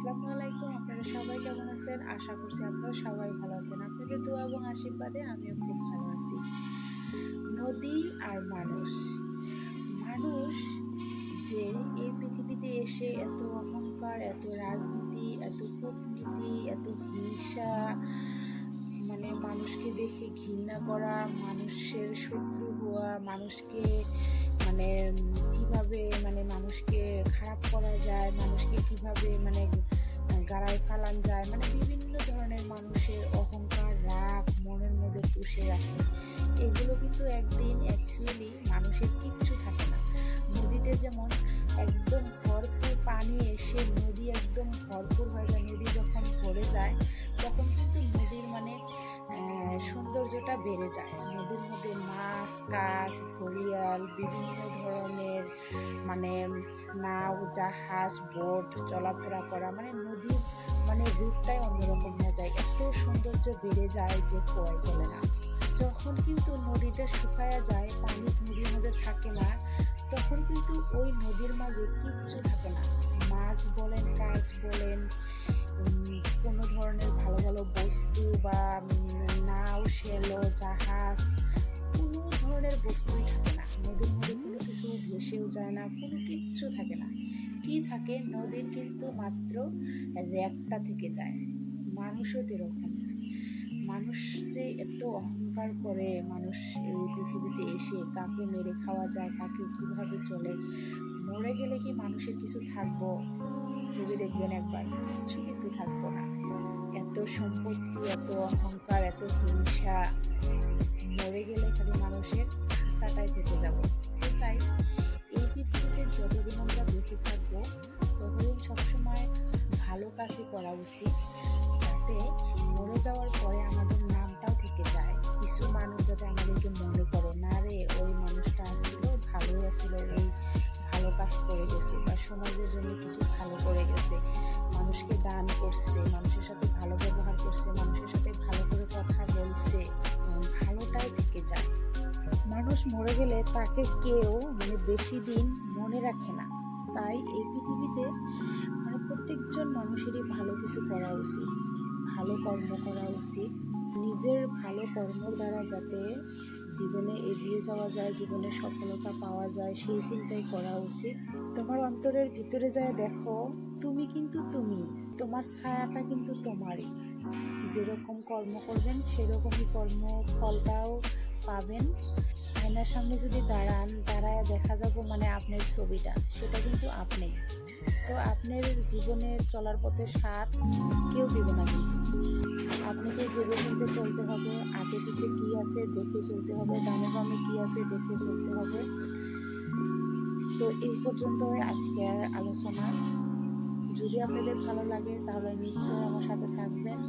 আসসালামু আলাইকুম, আপনারা সবাই কেমন আছেন? আশা করছি আপনারা সবাই ভালো আছেন। আপনাদের দোয়া এবং আশীর্বাদে আমিও খুব ভালো আছি। নদী আর মানুষ। মানুষ যে এই পৃথিবীতে এসে এত অহংকার, এত রাজনীতি, এত কূটনীতি, এত হিংসা মানে মানুষকে দেখে ঘৃণা করা, মানুষের শত্রু হওয়া, মানুষকে মানে করা যায়, মানুষকে কীভাবে মানে গাড়ায় ফালান যায় মানে বিভিন্ন ধরনের মানুষের অহংকার, রাগ, মনের মধ্যে পুষে রাখে। এগুলো কিন্তু একদিন অ্যাকচুয়ালি মানুষের কিচ্ছু থাকে না। নদীতে যেমন একদম ভরপুর পানি এসে নদী একদম ভরপুর হয়ে যায়, নদী যখন ভরে যায়, তখন কিন্তু নদীর মানে সৌন্দর্যটা বেড়ে যায়। নদীর মধ্যে মাছ, কাছ, ঘড়িয়াল, বিভিন্ন ধরনের মানে নাও, জাহাজ, বোট, চলাফেরা করা মানে নদীর মানে রূপটাই অন্যরকম হয়ে যায়। এত সৌন্দর্য বেড়ে যায় যে কোয়াই চলে না। যখন কিন্তু নদীটা শুকায়া যায়, পানি নদীর মধ্যে থাকে না, তখন কিন্তু ওই নদীর মাঝে কিচ্ছু থাকে না। মাছ বলেন, কাজ বলেন কোনো ধরনের ভালো ভালো বস্তু বা নাও সেলো জাহাজ, কোনো ধরনের বস্তুই থাকে না। নদীর ভেসেও যায় না, কোনো কিচ্ছু থাকে না। কি থাকে নদীর কিন্তু মাত্র র্যাপটা থেকে যায়, মানুষও এরকম মানুষ যে এত অহংকার করে, মানুষ এই পৃথিবীতে এসে কাকে মেরে খাওয়া যায়, কাকে কীভাবে চলে, মরে গেলে কি মানুষের কিছু থাকব ভেবে দেখবেন একবার কিছু কিন্তু থাকব না। এত সম্পত্তি, এত অহংকার, এত হিংসা কাজই করা উচিত যাতে মরে যাওয়ার পরে আমাদের নামটাও থেকে যায়। কিছু মানুষ যাতে আমাদেরকে মনে করে না রে ওই মানুষটা আসছিল ভালোই আসছিল ওই ভালো কাজ করে গেছে বা সমাজের জন্য কিছু ভালো করে গেছে। মানুষকে দান করছে মানুষের সাথে ভালো ব্যবহার করছে মানুষের সাথে ভালো করে কথা বলছে উম, ভালোটাই থেকে যায়। মানুষ মরে গেলে তাকে কেউ মানে বেশি দিন মনে রাখে না। তাই এই পৃথিবীতে মানে মানুষেরই ভালো কিছু করা উচিত, ভালো কর্ম করা উচিত। নিজের ভালো কর্মর দ্বারা যাতে জীবনে এগিয়ে যাওয়া যায়, জীবনে সফলতা পাওয়া যায়, সেই চিন্তাই করা উচিত। তোমার অন্তরের ভিতরে যায় দেখো, তুমি কিন্তু তুমি, তোমার ছায়াটা কিন্তু তোমারই। যেরকম কর্ম করবেন, সেরকমই কর্ম ফলটাও পাবেন। আয়নার সামনে যদি দাঁড়ান দাঁড়ায় দেখা যাব মানে আপনার ছবিটা। সেটা কিন্তু আপনি। তো আপনার জীবনে চলার পথে সাথ কেউ দেবে না কিন্তু। আপনাকে ভেবে চিন্তে চলতে হবে, আগে পিছে কি আছে দেখে চলতে হবে ডানে বামে কি আছে দেখে চলতে হবে। তো এই পর্যন্ত আজকের আলোচনা। যদি আপনাদের ভালো লাগে, তাহলে নিশ্চয়ই আমার সাথে থাকবেন।